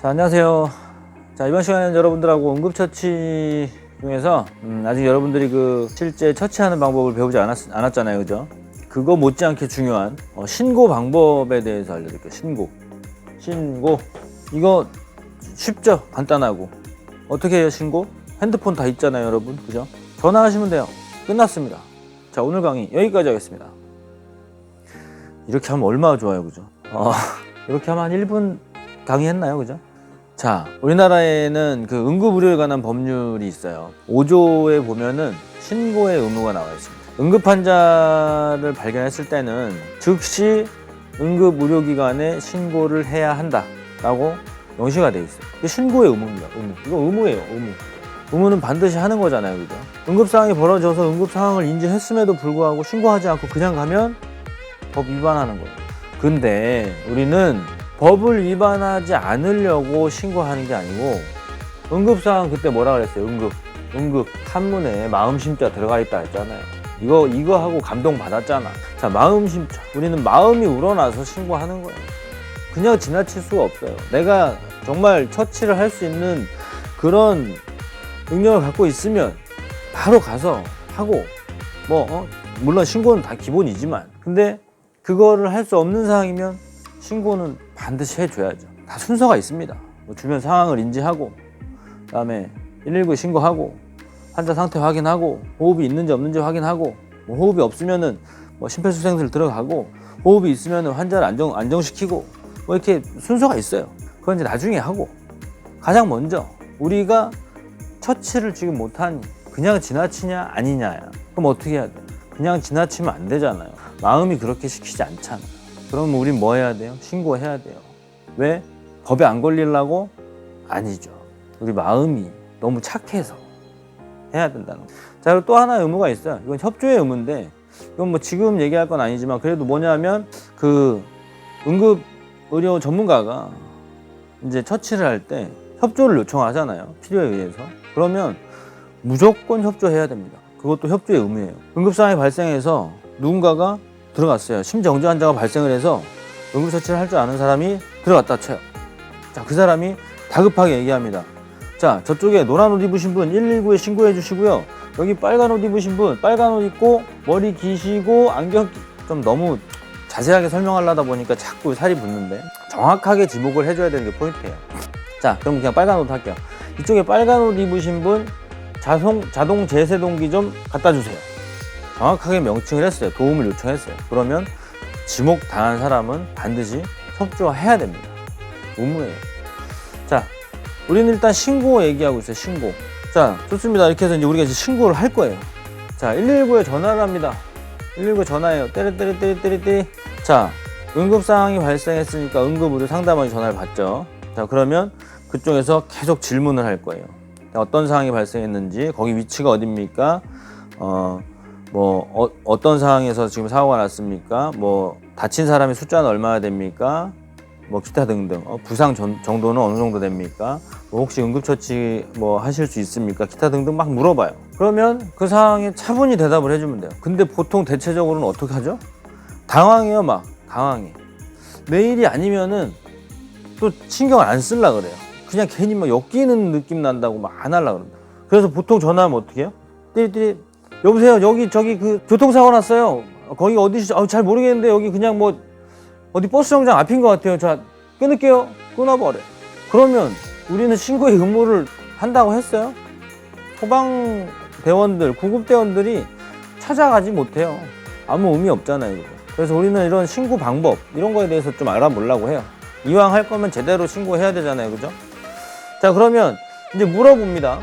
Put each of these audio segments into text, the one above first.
자, 안녕하세요. 자, 이번 시간에는 여러분들하고 응급처치 중에서 음, 아직 여러분들이 그 실제 처치하는 방법을 배우지 않았, 않았잖아요. 그죠? 그거 못지않게 중요한 어, 신고 방법에 대해서 알려드릴게요. 신고. 신고. 이거 쉽죠? 간단하고. 어떻게 해요, 신고? 핸드폰 다 있잖아요, 여러분. 그죠? 전화하시면 돼요. 끝났습니다. 자, 오늘 강의 여기까지 하겠습니다. 이렇게 하면 얼마나 좋아요, 그죠? 어, 이렇게 하면 한 1분 강의했나요, 그죠? 자, 우리나라에는 그 응급의료에 관한 법률이 있어요. 5조에 보면은 신고의 의무가 나와 있습니다. 응급 환자를 발견했을 때는 즉시 응급의료기관에 신고를 해야 한다라고 명시가 돼 있어요. 이게 신고의 의무입니다. 의무. 이거 의무예요, 의무. 의무는 반드시 하는 거잖아요, 그죠? 응급 상황이 벌어져서 응급 상황을 인지했음에도 불구하고 신고하지 않고 그냥 가면 법 위반하는 거예요. 근데 우리는 법을 위반하지 않으려고 신고하는 게 아니고 응급 상황 그때 뭐라 그랬어요? 응급. 응급 한문에 마음심자 들어가 있다 했잖아요. 이거 이거 하고 감동 받았잖아. 자, 마음심자. 우리는 마음이 우러나서 신고하는 거예요. 그냥 지나칠 수가 없어요. 내가 정말 처치를 할 수 있는 그런 능력을 갖고 있으면 바로 가서 하고 뭐 어? 물론 신고는 다 기본이지만 근데 그거를 할 수 없는 상황이면 신고는 반드시 해줘야죠. 다 순서가 있습니다. 뭐 주변 상황을 인지하고 그다음에 119 신고하고 환자 상태 확인하고 호흡이 있는지 없는지 확인하고 뭐 호흡이 없으면은 뭐 심폐소생술 들어가고 호흡이 있으면은 환자를 안정 안정시키고 뭐 이렇게 순서가 있어요. 그건 이제 나중에 하고 가장 먼저 우리가 처치를 지금 못하니 그냥 지나치냐 아니냐야. 그럼 어떻게 해야 돼? 그냥 지나치면 안 되잖아요. 마음이 그렇게 시키지 않잖아. 그럼 우린 뭐 해야 돼요? 신고해야 돼요. 왜? 법에 안 걸리려고? 아니죠. 우리 마음이 너무 착해서 해야 된다는 거. 자, 그리고 또 하나 의무가 있어요. 이건 협조의 의무인데, 이건 뭐 지금 얘기할 건 아니지만, 그래도 뭐냐면, 그, 응급 의료 전문가가 이제 처치를 할 때 협조를 요청하잖아요. 필요에 의해서. 그러면 무조건 협조해야 됩니다. 그것도 협조의 의무예요. 응급상황이 발생해서 누군가가 들어갔어요. 심정지 환자가 발생을 해서 응급처치를 할 줄 아는 사람이 들어갔다 쳐요. 자, 그 사람이 다급하게 얘기합니다. 자, 저쪽에 노란 옷 입으신 분 119에 신고해 주시고요. 여기 빨간 옷 입으신 분 빨간 옷 입고 머리 기시고 안경 끼- 좀 너무 자세하게 설명하려다 보니까 자꾸 살이 붙는데 정확하게 지목을 해줘야 되는 게 포인트예요. 자, 그럼 그냥 빨간 옷 할게요. 이쪽에 빨간 옷 입으신 분 자동 자동 제세동기 좀 갖다 주세요. 정확하게 명칭을 했어요. 도움을 요청했어요. 그러면 지목 당한 사람은 반드시 협조해야 됩니다. 의무예요. 자, 우리는 일단 신고 얘기하고 있어요. 신고. 자, 좋습니다. 이렇게 해서 이제 우리가 이제 신고를 할 거예요. 자, 119에 전화를 합니다. 119 전화해요. 때리때리때리때리때리. 자, 응급 상황이 발생했으니까 응급의료 상담원이 전화를 받죠. 자, 그러면 그쪽에서 계속 질문을 할 거예요. 자, 어떤 상황이 발생했는지, 거기 위치가 어딥니까? 어, 뭐 어, 떤 상황에서 지금 사고가 났습니까? 뭐 다친 사람의 숫자는 얼마나 됩니까? 뭐 기타 등등 어, 부상 전- 정도는 어느 정도 됩니까? 뭐 혹시 응급처치 뭐 하실 수 있습니까? 기타 등등 막 물어봐요. 그러면 그 상황에 차분히 대답을 해주면 돼요. 근데 보통 대체적으로는 어떻게 하죠? 당황해요, 막 당황해. 내일이 아니면은 또 신경을 안 쓸라 그래요. 그냥 괜히 막 엮이는 느낌 난다고 막 안 하려 그럽니다. 그래서 보통 전화하면 어떻게 해요? 띠리띠리 여보세요 여기 저기 그 교통사고 났어요. 거기 어디시 아, 잘 모르겠는데 여기 그냥 뭐 어디 버스 정장 앞인 것 같아요. 자 끊을게요. 끊어버려. 그러면 우리는 신고의 의무를 한다고 했어요? 소방 대원들 구급 대원들이 찾아가지 못해요. 아무 의미 없잖아요 이거. 그래서 우리는 이런 신고 방법 이런 거에 대해서 좀 알아보려고 해요. 이왕 할 거면 제대로 신고해야 되잖아요 그죠? 자 그러면 이제 물어봅니다.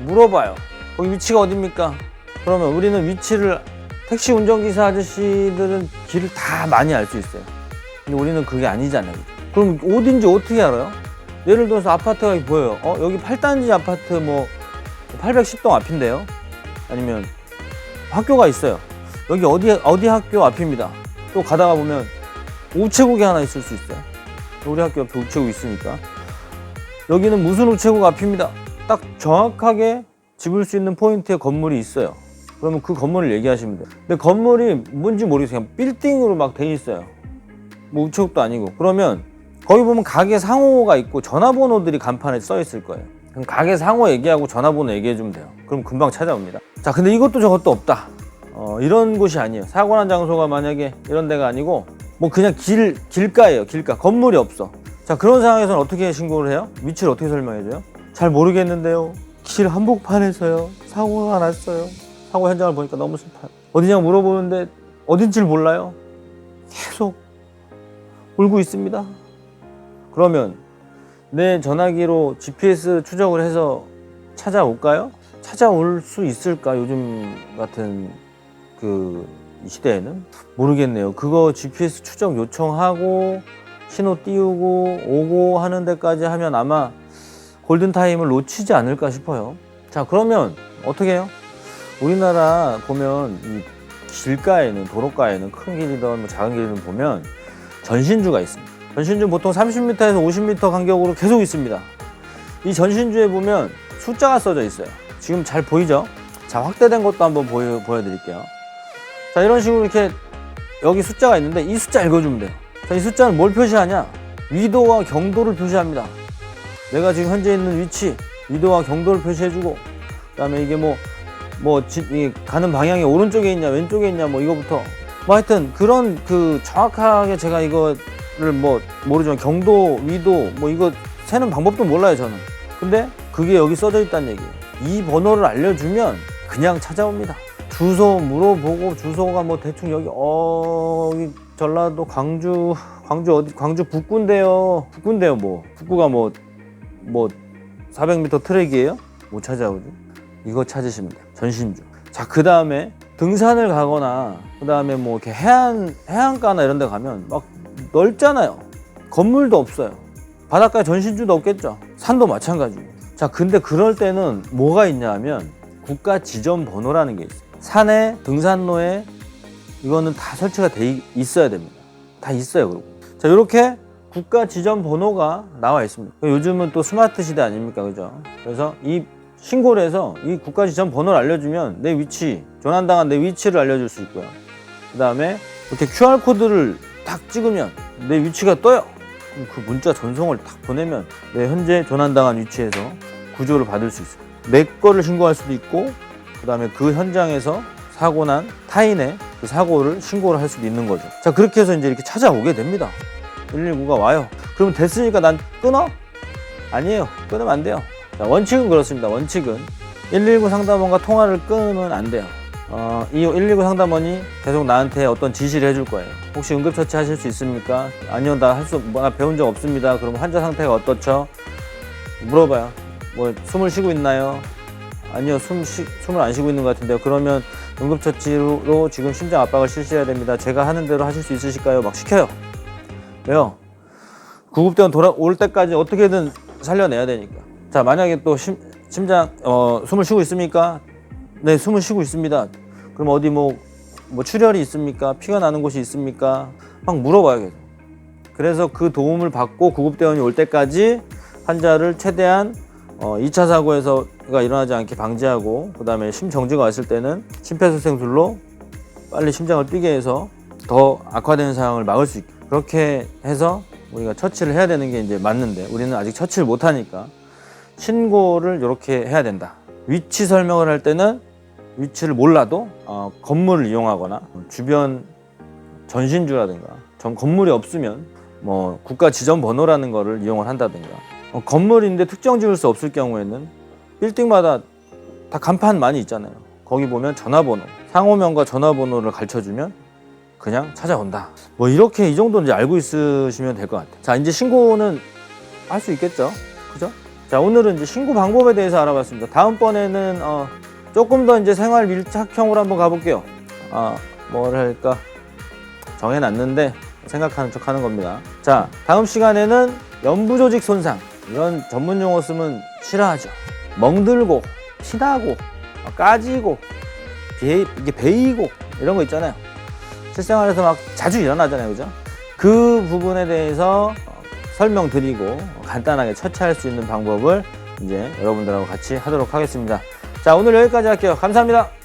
물어봐요. 거기 위치가 어딥니까 그러면 우리는 위치를 택시 운전기사 아저씨들은 길을 다 많이 알 수 있어요. 근데 우리는 그게 아니잖아요. 그럼 어딘지 어떻게 알아요? 예를 들어서 아파트가 보여요. 어, 여기 8단지 아파트 뭐 810동 앞인데요. 아니면 학교가 있어요. 여기 어디 어디 학교 앞입니다. 또 가다가 보면 우체국이 하나 있을 수 있어요. 우리 학교 옆에 우체국 있으니까 여기는 무슨 우체국 앞입니다. 딱 정확하게 집을 수 있는 포인트에 건물이 있어요. 그러면 그 건물을 얘기하시면 돼요. 근데 건물이 뭔지 모르겠어요. 그냥 빌딩으로 막 돼 있어요. 뭐 우체국도 아니고. 그러면 거기 보면 가게 상호가 있고 전화번호들이 간판에 써 있을 거예요. 그럼 가게 상호 얘기하고 전화번호 얘기해 주면 돼요. 그럼 금방 찾아옵니다. 자, 근데 이것도 저것도 없다. 어, 이런 곳이 아니에요. 사고 난 장소가 만약에 이런 데가 아니고 뭐 그냥 길 길가예요. 길가 건물이 없어. 자, 그런 상황에서는 어떻게 신고를 해요? 위치를 어떻게 설명해 줘요? 잘 모르겠는데요. 길 한복판에서요. 사고가 났어요. 사고 현장을 보니까 너무 슬퍼요. 어디냐고 물어보는데 어딘지를 몰라요. 계속 울고 있습니다. 그러면 내 전화기로 GPS 추적을 해서 찾아올까요? 찾아올 수 있을까? 요즘 같은 그 시대에는 모르겠네요. 그거 GPS 추적 요청하고 신호 띄우고 오고 하는 데까지 하면 아마 골든 타임을 놓치지 않을까 싶어요. 자, 그러면 어떻게 해요? 우리나라 보면 이 길가에는 도로가에는 큰 길이든 뭐 작은 길이든 보면 전신주가 있습니다. 전신주 보통 30m에서 50m 간격으로 계속 있습니다. 이 전신주에 보면 숫자가 써져 있어요. 지금 잘 보이죠? 자, 확대된 것도 한번 보여, 보여드릴게요. 자, 이런 식으로 이렇게 여기 숫자가 있는데 이 숫자 읽어주면 돼요. 자, 이 숫자는 뭘 표시하냐? 위도와 경도를 표시합니다. 내가 지금 현재 있는 위치, 위도와 경도를 표시해주고, 그 다음에 이게 뭐, 뭐, 지, 이 가는 방향이 오른쪽에 있냐, 왼쪽에 있냐, 뭐 이거부터. 뭐 하여튼 그런 그 정확하게 제가 이거를 뭐 모르지만 경도, 위도, 뭐 이거 세는 방법도 몰라요, 저는. 근데 그게 여기 써져 있다는 얘기예요. 이 번호를 알려주면 그냥 찾아옵니다. 주소 물어보고 주소가 뭐 대충 여기 어 여기 전라도 광주 광주 어디 광주 북구인데요. 북구인데요 뭐 북구가 뭐뭐 400m 트랙이에요? 못 찾아오죠. 이거 찾으시면 돼요. 전신주. 자, 그 다음에 등산을 가거나, 그 다음에 뭐 이렇게 해안, 해안가나 이런 데 가면 막 넓잖아요. 건물도 없어요. 바닷가에 전신주도 없겠죠. 산도 마찬가지고. 자, 근데 그럴 때는 뭐가 있냐 하면 국가 지점 번호라는 게 있어요. 산에, 등산로에 이거는 다 설치가 돼 있- 있어야 됩니다. 다 있어요, 그리고. 자, 이렇게 국가 지점 번호가 나와 있습니다. 요즘은 또 스마트 시대 아닙니까? 그죠? 그래서 이 신고를 해서 이 국가 지점 번호를 알려주면 내 위치, 조난당한 내 위치를 알려줄 수 있고요. 그 다음에 이렇게 QR코드를 딱 찍으면 내 위치가 떠요. 그럼 그 문자 전송을 딱 보내면 내 현재 조난당한 위치에서 구조를 받을 수 있어요. 내 거를 신고할 수도 있고, 그 다음에 그 현장에서 사고 난 타인의 그 사고를 신고를 할 수도 있는 거죠. 자, 그렇게 해서 이제 이렇게 찾아오게 됩니다. 119가 와요. 그러면 됐으니까 난 끊어? 아니에요. 끊으면 안 돼요. 자, 원칙은 그렇습니다. 원칙은 119 상담원과 통화를 끊으면 안 돼요. 어, 이 119 상담원이 계속 나한테 어떤 지시를 해줄 거예요. 혹시 응급처치 하실 수 있습니까? 아니요, 나 할 수, 뭐, 나 배운 적 없습니다. 그럼 환자 상태가 어떻죠? 물어봐요. 뭐, 숨을 쉬고 있나요? 아니요, 숨 쉬, 숨을 안 쉬고 있는 것 같은데요. 그러면 응급처치로 지금 심장 압박을 실시해야 됩니다. 제가 하는 대로 하실 수 있으실까요? 막 시켜요. 왜요? 구급대원 돌아올 때까지 어떻게든 살려내야 되니까. 자, 만약에 또 심, 심장, 어, 숨을 쉬고 있습니까? 네, 숨을 쉬고 있습니다. 그럼 어디 뭐, 뭐 출혈이 있습니까? 피가 나는 곳이 있습니까? 막 물어봐요, 계속. 그래서 그 도움을 받고 구급대원이 올 때까지 환자를 최대한 어, 2차 사고에서가 일어나지 않게 방지하고 그 다음에 심정지가 왔을 때는 심폐소생술로 빨리 심장을 뛰게 해서 더 악화되는 상황을 막을 수 있게 그렇게 해서 우리가 처치를 해야 되는 게 이제 맞는데 우리는 아직 처치를 못 하니까 신고를 이렇게 해야 된다. 위치 설명을 할 때는 위치를 몰라도 어, 건물을 이용하거나 주변 전신주라든가 전 건물이 없으면 뭐 국가 지점 번호라는 거를 이용을 한다든가 어, 건물인데 특정 지을 수 없을 경우에는 빌딩마다 다 간판 많이 있잖아요. 거기 보면 전화번호, 상호명과 전화번호를 가르쳐주면 그냥 찾아온다. 뭐 이렇게 이 정도 이제 알고 있으시면 될 것 같아요. 자 이제 신고는 할 수 있겠죠, 그죠? 자 오늘은 이제 신고 방법에 대해서 알아봤습니다. 다음번에는 어, 조금 더 이제 생활 밀착형으로 한번 가볼게요. 아, 뭘 할까? 정해놨는데 생각하는 척 하는 겁니다. 자, 다음 시간에는 연부조직 손상. 이런 전문 용어 쓰면 싫어하죠. 멍들고, 피나고, 까지고, 배, 이게 베이고, 이런 거 있잖아요. 실생활에서 막 자주 일어나잖아요. 그죠? 그 부분에 대해서 어, 설명드리고 간단하게 처치할 수 있는 방법을 이제 여러분들하고 같이 하도록 하겠습니다. 자, 오늘 여기까지 할게요. 감사합니다.